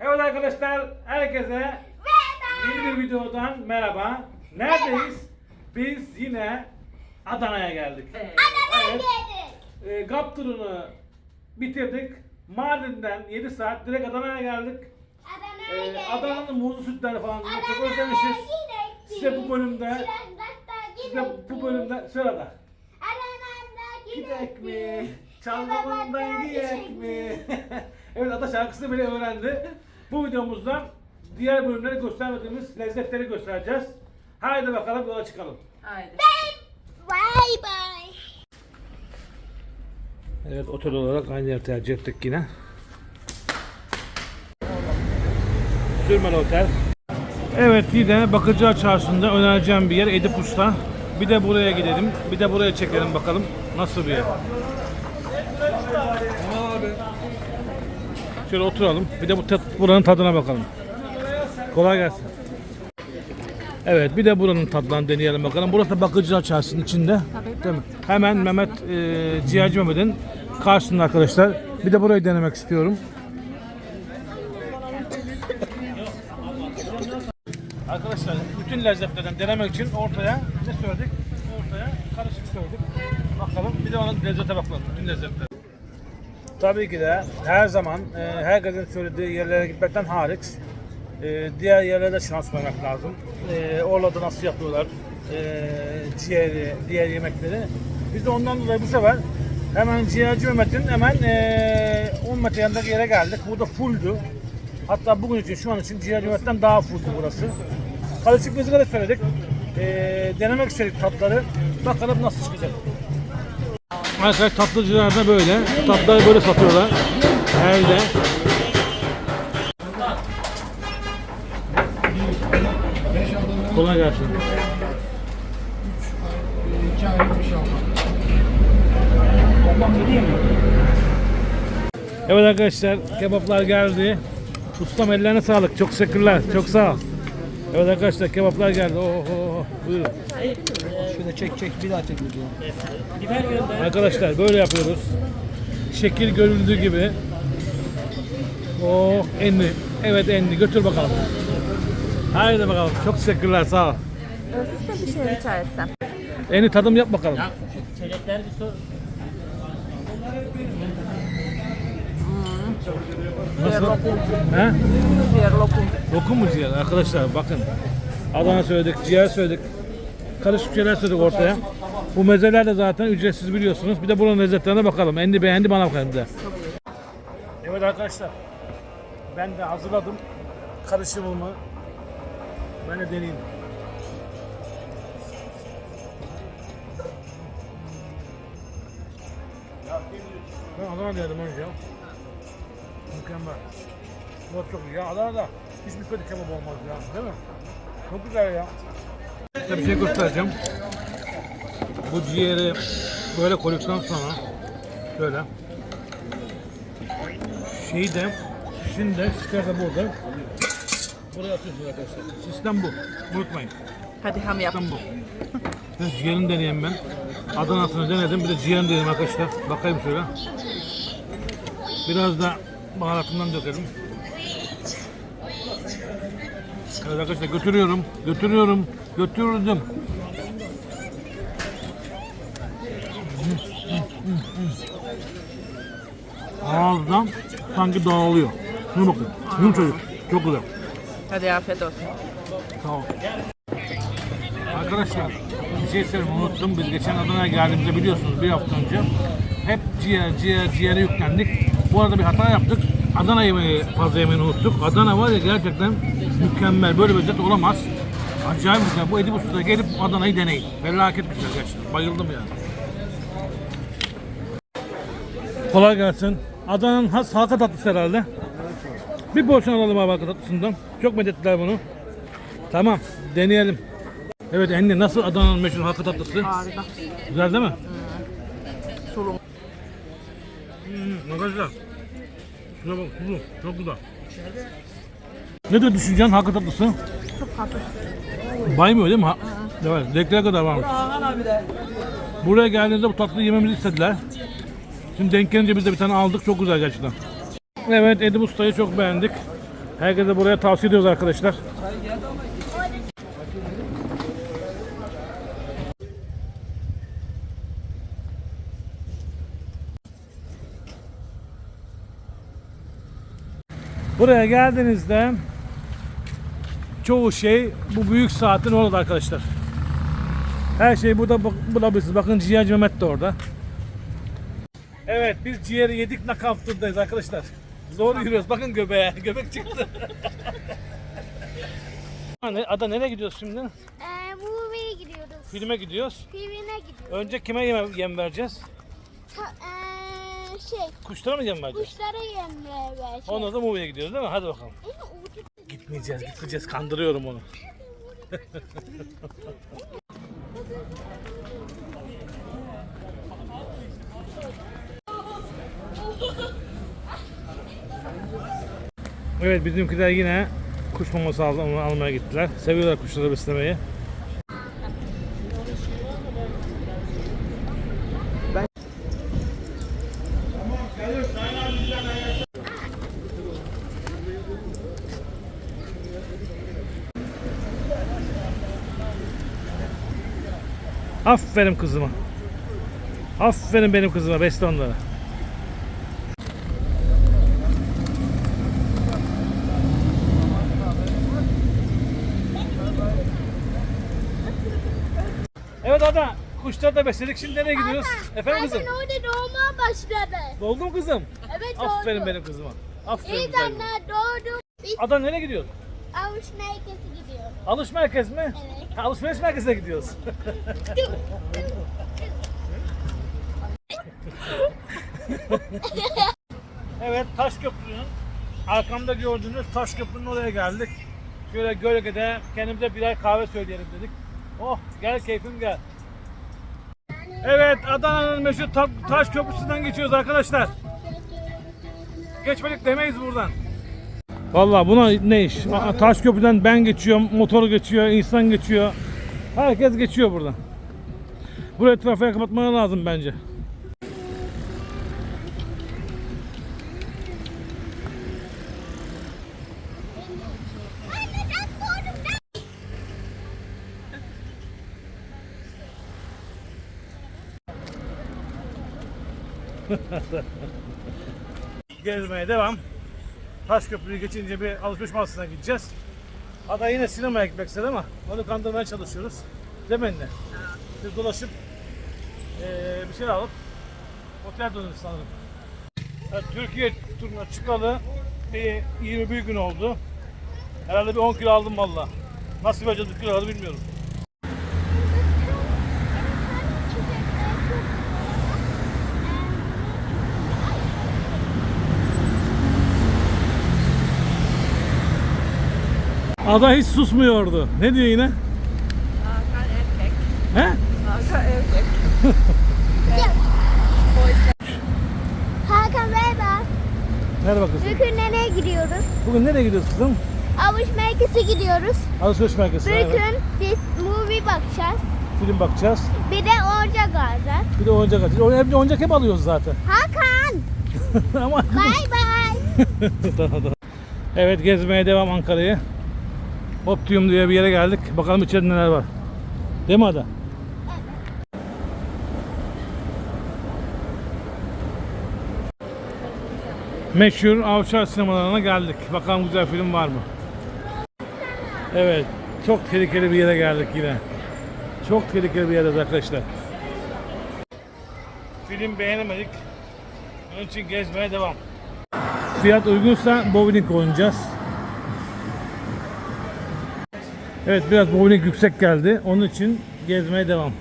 Evet arkadaşlar herkese yeni bir videodan merhaba. Neredeyiz? Biz yine Adana'ya geldik. Evet. E, GAP turunu bitirdik. Mardin'den 7 saat direkt Adana'ya geldik. E, Adana'nın muzlu sütleri falan çok özlemişiz. Size bu bölümde size bu bölümde söyle da. Gidek mi? Çalgamından giyek mi? evet Ata şarkısını bile öğrendi. Bu videomuzda diğer bölümleri göstermediğimiz lezzetleri göstereceğiz. Haydi bakalım yola çıkalım. Haydi. Bye bye. Evet otel olarak aynı yer tercih ettik yine. Sürmeli Otel. Evet yine Bakıcılar Çarşı'nda önereceğim bir yer Edip Usta. Bir de buraya gidelim. Bir de buraya çekelim bakalım nasıl bir yer. Şöyle oturalım. Bir de bu buranın tadına bakalım. Kolay gelsin. Evet bir de buranın tadlarını deneyelim bakalım. Burası da Bakıcılar Çarşı'nın içinde. Değil mi? Hemen Mehmet e, Ciğerci Mehmet'in karşısında arkadaşlar. Bir de burayı denemek istiyorum. Arkadaşlar bütün lezzetlerden denemek için ortaya ne söyledik? Ortaya karışık söyledik. Bakalım bir de onun lezzete bakalım. Bütün lezzetler. Tabii ki de her zaman e, herkesin söylediği yerlere gitmekten hariç e, diğer yerlere şans vermek lazım. E, orada nasıl yapıyorlar e, ciğeri, diğer yemekleri. Biz de ondan dolayı bu sefer hemen ciğerci Mehmet'in hemen e, 10 metre yanındaki yere geldik. Burada fulldü. Hatta bugün için şu an için ciğerci Mehmet'ten daha fulldü burası. Karışık müzikleri söyledik. E, denemek istedik tatları. Bakalım nasıl çıkacak. Arkadaşlar tatlıcılarda böyle. Tatlıları böyle satıyorlar. Elde. Kolay gelsin. Evet arkadaşlar kebaplar geldi. Ustam ellerine sağlık. Çok teşekkürler. Çok sağ ol. Evet arkadaşlar kebaplar geldi. Oh, oh, oh. Buyurun. Şöyle çek çek bir daha çek lütfen. Arkadaşlar böyle yapıyoruz. Şekil görüldüğü gibi. Oh enli. Evet enli. Götür bakalım. Haydi bakalım. Çok teşekkürler. Sağ ol. Siz de bir şey rica etsem. Enli tadım yap bakalım. Nasıl? He? Ciğer lokum. Lokum mu ciğer? Arkadaşlar bakın. Adana söyledik, ciğer söyledik. Karışık şeyler söyledik ortaya. Bu mezeler de zaten ücretsiz biliyorsunuz. Bir de buranın lezzetlerine bakalım. Endi beğendi bana bakalım bir de. Evet arkadaşlar. Ben de hazırladım karışımımı. Ben de deneyeyim. Ben Adana dedim önce. Mükemmel. Bu çok iyi ya. Adana'da hiçbir kötü kebap olmaz ya. Değil mi? Çok güzel ya. Size bir şey göstereceğim. Bu ciğeri böyle koyduktan sonra böyle şeyi de şişini de şişler de burada buraya atıyorsunuz arkadaşlar. Sistem bu. Unutmayın. Hadi ham yap. Sistem bu. Ben ciğerini deneyeyim ben. Adana'sını denedim. Bir de ciğerini deneyeyim arkadaşlar. Bakayım şöyle. Biraz da baharatından dökelim. Evet arkadaşlar götürüyorum. Götürüyorum. Götürdüm. Ağızdan sanki dağılıyor. Şuna bakın. Yumuşacık. Çok güzel. Hadi afiyet olsun. Sağ ol. Arkadaşlar bir şey söyleyeyim unuttum. Biz geçen Adana'ya geldiğimizde biliyorsunuz bir hafta önce hep ciğer ciğer ciğere yüklendik. Bu arada bir hata yaptık. Adana yemeği fazla yemeğini unuttuk. Adana var ya gerçekten mükemmel. Böyle bir lezzet olamaz. Acayip güzel. Bu Edip Usta'da gelip Adana'yı deneyin. Felaket güzel gerçekten. Bayıldım yani. Kolay gelsin. Adana'nın has halka tatlısı herhalde. Bir porsiyon alalım abi halka tatlısından. Çok medettiler bunu. Tamam, deneyelim. Evet Enli nasıl Adana'nın meşhur halka tatlısı? Harika. Güzel değil mi? Tulum. Hmm, arkadaşlar. Şuna bak, çok güzel. Ne de düşüneceksin halka tatlısı? Çok hafif. Baymıyor değil mi? Ha- Evet, zevklere kadar varmış. Buraya geldiğinizde bu tatlıyı yememizi istediler. Şimdi denk gelince biz de bir tane aldık. Çok güzel gerçekten. Evet Edip Usta'yı çok beğendik. Herkese buraya tavsiye ediyoruz arkadaşlar. Buraya geldiğinizde çoğu şey bu büyük saatin orada arkadaşlar. Her şey burada bulabilirsiniz. Bakın ciğerci Mehmet de orada. Evet biz ciğeri yedik knockout turdayız arkadaşlar. Zor yürüyoruz. Bakın göbeğe. Göbek çıktı. Ada nereye gidiyoruz şimdi? Ee, movie'ye gidiyoruz. Filme gidiyoruz. Filmine gidiyoruz. Önce kime yem, yem vereceğiz? Ta, şey, Kuşlara mı yem vereceğiz? kuşlara yemle ver. Şey. Ondan da movie'ye gidiyoruz değil mi? Hadi bakalım. Ee, Gitmeyeceğiz, gitmeyeceğiz. Kandırıyorum onu. Evet bizimkiler yine kuş maması al- almaya gittiler. Seviyorlar kuşları beslemeyi. Aferin kızıma. Aferin benim kızıma besle onları. Evet Ada, kuşları da besledik. Şimdi nereye gidiyoruz? Efendim kızım? Zaten orada doğmaya başladı. Doldu mu kızım? Evet Aferin doğdu. benim kızıma. Aferin kızım. anne doğdu. Ada nereye gidiyoruz? avuç merkezi gidiyoruz. Alış merkez mi? Evet. Alışveriş merkezine gidiyoruz. evet Taş Köprü'nün arkamda gördüğünüz Taş Köprü'nün oraya geldik. Şöyle gölgede kendimize birer kahve söyleyelim dedik. Oh gel keyfim gel. Evet Adana'nın meşhur Ta- Taş Köprüsü'nden geçiyoruz arkadaşlar. Geçmedik demeyiz buradan. Vallahi buna ne iş? Taş köprüden ben geçiyorum, motor geçiyor, insan geçiyor. Herkes geçiyor buradan. Burayı trafiğe kapatmaları lazım bence. Gezmeye devam. Taş köprüyü geçince bir alışveriş mağazasına gideceğiz. Ada yine sinemaya gitmek istedi ama onu kandırmaya çalışıyoruz. Anne? Biz dolaşıp eee, bir şeyler alıp otel dönüyoruz sanırım. Evet, Türkiye turuna çıkalı bir 21 gün oldu. Herhalde bir 10 kilo aldım valla. Nasıl vereceğiz bu kiloları bilmiyorum. Ada hiç susmuyordu. Ne diyor yine? Hakan erkek. He? Hakan erkek. Hakan merhaba. Merhaba kızım. Bugün nereye gidiyoruz? Bugün nereye gidiyoruz kızım? Avuç merkezi gidiyoruz. Alışveriş merkezine. evet. Bugün biz movie bakacağız. Film bakacağız. Bir de oyuncak alacağız. Bir de oyuncak alacağız. Hep oyuncak hep alıyoruz zaten. Hakan. Ama Bye bye. Tamam, tamam. Evet gezmeye devam Ankara'ya. Optium diye bir yere geldik. Bakalım içeride neler var. Değil mi Ada? Meşhur Avşar sinemalarına geldik. Bakalım güzel film var mı? Evet. Çok tehlikeli bir yere geldik yine. Çok tehlikeli bir yere arkadaşlar. Film beğenemedik. Onun için gezmeye devam. Fiyat uygunsa bowling oynayacağız. Evet biraz bowling yüksek geldi. Onun için gezmeye devam.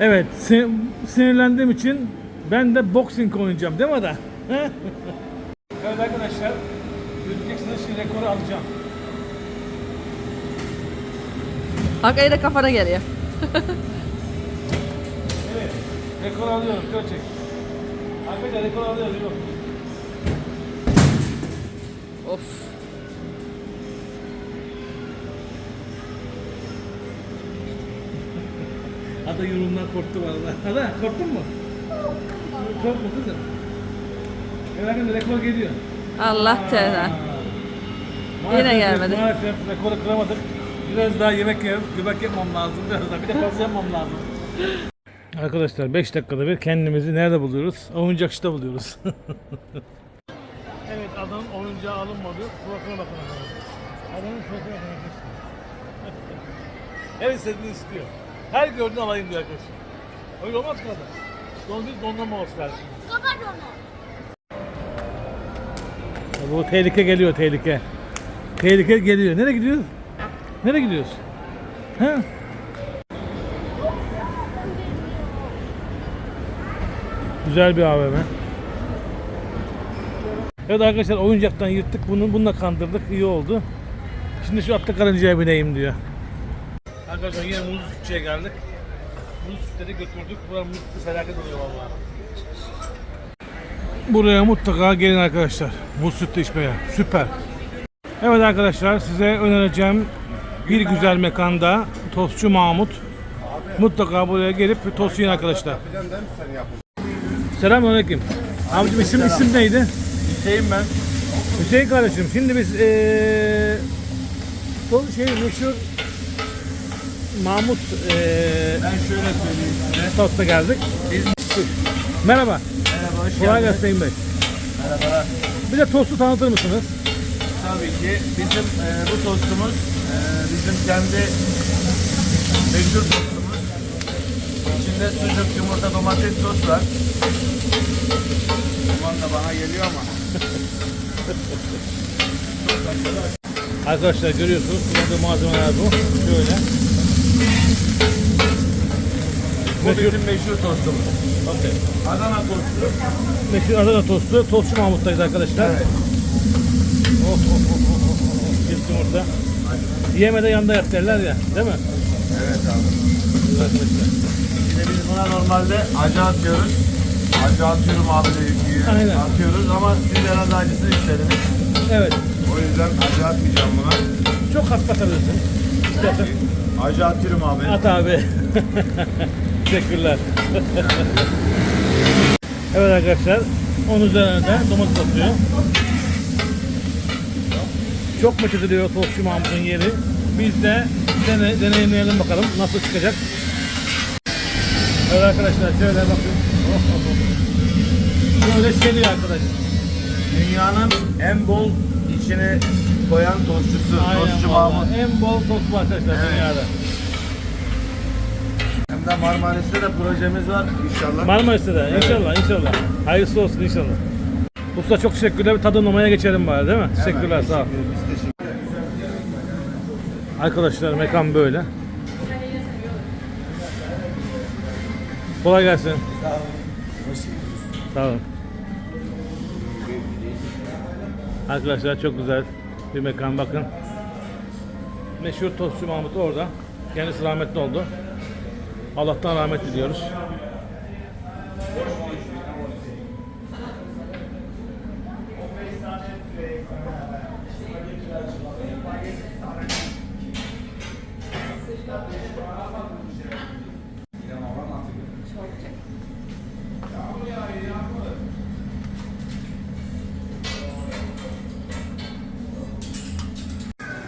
Evet sin- sinirlendiğim için ben de boxing oynayacağım değil mi Ada? evet arkadaşlar göreceksiniz şimdi rekoru alacağım. Hakan yine kafana geliyor. Evet rekor alıyorum şöyle çek. Arkadaşlar rekor alıyorum. Of. Ada yorumdan korktu bana. Ada korktun mu? Korkma kızım. Arkadaşlar rekor geliyor. Allah Teala. Yine gelmedi. Maalesef rekoru kıramadık. Biraz daha yemek yerim, göbek yapmam lazım. Biraz daha bir de fazla yapmam lazım. Arkadaşlar 5 dakikada bir kendimizi nerede buluyoruz? Oyuncakçıda buluyoruz. evet adamın oyuncağı alınmadı. Suratına bakın. Adamın suratına bakın. Her istediğini istiyor. Her gördüğünü alayım diyor arkadaşlar. Öyle olmaz ki adam. Dondur dondurma olsun lazım. Kapat onu. Bu tehlike geliyor tehlike. Tehlike geliyor. Nereye gidiyoruz? Nereye gidiyoruz? Ha? Güzel bir AVM. Evet arkadaşlar oyuncaktan yırttık bunu. Bununla kandırdık. iyi oldu. Şimdi şu atlı karıncaya bineyim diyor. Arkadaşlar yine muz sütçüye geldik. Muz sütleri götürdük. Buranın muz sütü felaket oluyor vallahi. Buraya mutlaka gelin arkadaşlar. Muz sütü içmeye. Süper. Evet arkadaşlar size önereceğim bir güzel mekanda Tostçu Mahmut. Mutlaka buraya gelip bir tost yiyin arkadaşlar. Selamünaleyküm. Abicim isim isim neydi? Hüseyin ben. Hüseyin kardeşim şimdi biz to şey meşhur Mahmut eee Ben şöyle söyleyeyim size. tosta geldik. Biz Merhaba. merhaba hoş Kolay geldiniz. gelsin Hüseyin Bey. Merhabalar. Bir de tostu tanıtır mısınız? Tabii ki bizim e, bu tostumuz e, bizim kendi meşhur tostumuz. İçinde sucuk, yumurta, domates sos var. Aman da bana geliyor ama. Arkadaşlar görüyorsunuz kullandığı malzemeler bu. Şöyle. Bu Meşhur, bizim meşhur tostumuz. Adana tostu. meşhur Adana tostu. Tostçu Mahmut'tayız arkadaşlar. Evet. Oh, oh, oh, oh, oh. Cips yumurta. Yemede yanda yat derler ya. Değil mi? Evet abi. Arkadaşlar. Şimdi biz buna normalde acı atıyoruz. Acı atıyorum abi de yüklüyor. Aynen. Atıyoruz ama siz herhalde acısını istediniz. Evet. O yüzden acı atmayacağım buna. Çok hafif atabilirsin. İstersen. Acı atıyorum abi. At abi. Teşekkürler. evet arkadaşlar. Onun üzerine de domates atıyor. Çok meşhur ediliyor Tostçu Mahmut'un yeri. Biz de dene, deneyimleyelim bakalım nasıl çıkacak. Evet arkadaşlar şöyle bakın. Oh, oh, oh. Şöyle geliyor arkadaşlar. Dünyanın en bol içine koyan tostçusu. Tostçu vallahi. Mahmut. En bol tost bu arkadaşlar Evet. dünyada. Hem de Marmaris'te de projemiz var inşallah. Marmaris'te de inşallah inşallah. Hayırlısı olsun inşallah. Usta çok teşekkürler. Bir tadımlamaya geçelim bari değil mi? Teşekkürler sağ ol. Biz teşekkür Arkadaşlar mekan böyle. Kolay gelsin. Sağ olun. Arkadaşlar çok güzel bir mekan bakın. Meşhur tostçu Mahmut orada. Kendisi rahmetli oldu. Allah'tan rahmet diliyoruz.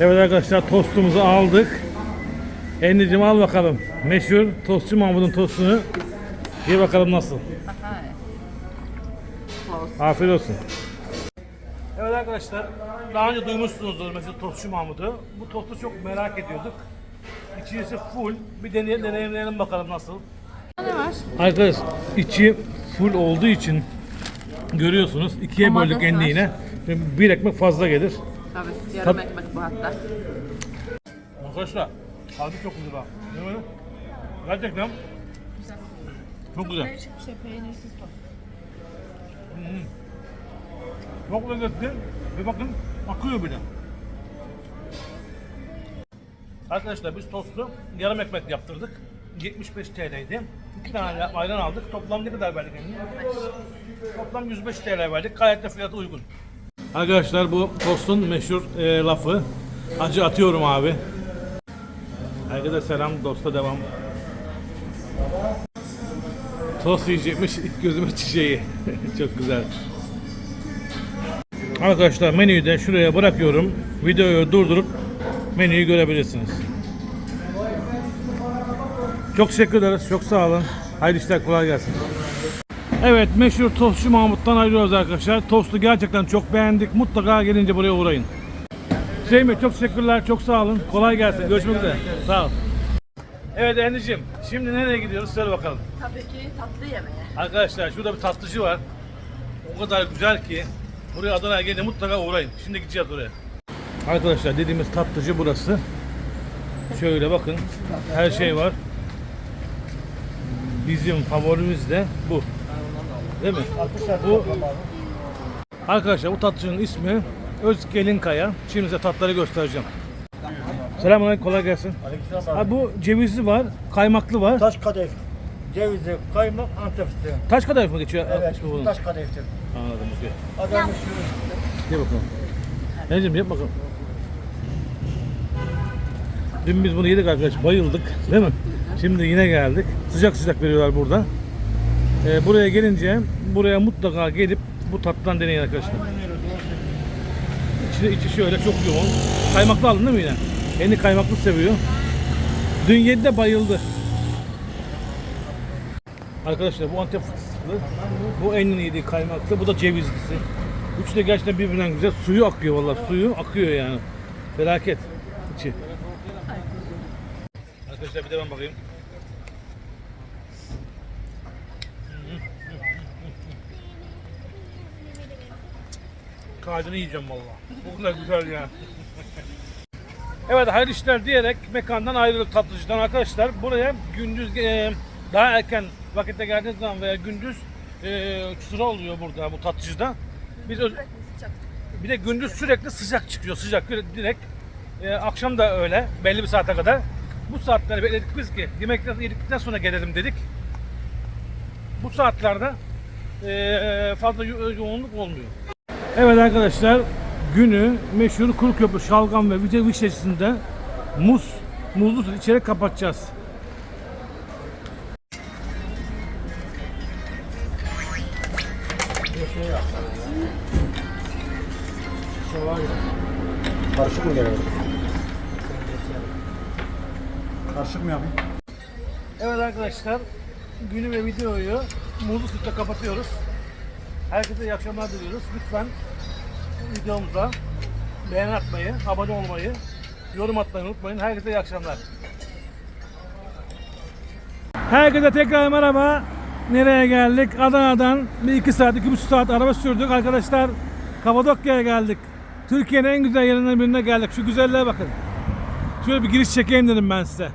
Evet arkadaşlar tostumuzu aldık. Enlicim al bakalım. Meşhur tostçu Mahmut'un tostunu. Ye bakalım nasıl. Afiyet olsun. Evet arkadaşlar, daha önce duymuşsunuzdur mesela Tostçu Mahmut'u. Bu tostu çok merak ediyorduk. İçerisi full. Bir deney deneyimleyelim bakalım nasıl. Ne var? Arkadaş içi full olduğu için görüyorsunuz ikiye Domates böldük var. Bir ekmek fazla gelir. Tabii yarım ekmek bu hatta. Arkadaşlar harbi çok güzel ha. Değil mi? Gerçekten çok güzel. Şey peynirsiz tost. Çok lezzetli ve bakın akıyor bile. Arkadaşlar biz tostu yarım ekmek yaptırdık. 75 TL'ydi. İki tane ayran aldık. Toplam ne kadar verdik? Toplam 105 TL verdik. Gayet de fiyatı uygun. Arkadaşlar bu tostun meşhur e, lafı. Acı atıyorum abi. Herkese selam, dosta devam. Tost yiyecekmiş, ilk gözüme çiçeği. Çok güzel. Arkadaşlar menüyü de şuraya bırakıyorum. Videoyu durdurup menüyü görebilirsiniz. Çok teşekkür ederiz. Çok sağ olun. Hayırlı işler kolay gelsin. Evet meşhur tostçu Mahmut'tan ayrılıyoruz arkadaşlar. Tostu gerçekten çok beğendik. Mutlaka gelince buraya uğrayın. Hüseyin Bey çok teşekkürler. Çok sağ olun. Kolay gelsin. Görüşmek üzere. Sağ ol. Evet Endicim. Şimdi nereye gidiyoruz? Söyle bakalım. Tabii ki tatlı yemeğe. Arkadaşlar şurada bir tatlıcı var. O kadar güzel ki buraya Adana'ya gelince mutlaka uğrayın. Şimdi gideceğiz oraya. Arkadaşlar dediğimiz tatlıcı burası. Şöyle bakın. Her şey var. Bizim favorimiz de bu. Değil mi? Bu Arkadaşlar bu tatlıcının ismi Özgelinkaya. Şimdi size tatları göstereceğim. Selamünaleyküm kolay gelsin. Aleykümselam. Ha, bu cevizli var, kaymaklı var. Taş kadayıf, cevizli, kaymak, antep fıstığı. Taş kadar mı geçiyor? Evet, ismi bunun? taş kadayıftır. Anladım. okey. Adam şu Ye bakalım. Necim yap bakalım. Dün biz bunu yedik arkadaş, bayıldık değil mi? Şimdi yine geldik. Sıcak sıcak veriyorlar burada. Ee, buraya gelince buraya mutlaka gelip bu tatlıdan deneyin arkadaşlar. İçi, içi şöyle çok yoğun. Kaymaklı aldın değil mi yine? Kendi kaymaklı seviyor. Dün yedi de bayıldı. Arkadaşlar bu Antep fıstıklı, bu en yediği kaymaklı, bu da cevizlisi. Üçü de gerçekten birbirinden güzel. Suyu akıyor vallahi, suyu akıyor yani. Felaket içi. Arkadaşlar bir de ben bakayım. Kaydını yiyeceğim vallahi. Bu kadar güzel ya. Evet hayırlı işler diyerek mekandan ayrılık tatlıcıdan arkadaşlar. Buraya gündüz e, daha erken vakitte geldiğiniz zaman veya gündüz e, sıra oluyor burada bu tatlıcıda. Biz öz- bir de gündüz sürekli sıcak çıkıyor. Sıcak direkt. E, akşam da öyle belli bir saate kadar. Bu saatleri bekledik biz ki yemekten yedikten sonra gelelim dedik. Bu saatlerde e, fazla yo- yoğunluk olmuyor. Evet arkadaşlar günü meşhur kuru köprü şalgam ve vice vişnesinde muz muzlu süt içerek kapatacağız. Karışık mı geliyor? Karışık mı yapayım? Evet arkadaşlar günü ve videoyu muzlu sütle kapatıyoruz. Herkese iyi akşamlar diliyoruz. Lütfen videomuza beğen atmayı, abone olmayı, yorum atmayı unutmayın. Herkese iyi akşamlar. Herkese tekrar merhaba. Nereye geldik? Adana'dan bir iki saat, iki buçuk saat araba sürdük. Arkadaşlar Kapadokya'ya geldik. Türkiye'nin en güzel yerlerinden birine geldik. Şu güzelliğe bakın. Şöyle bir giriş çekeyim dedim ben size.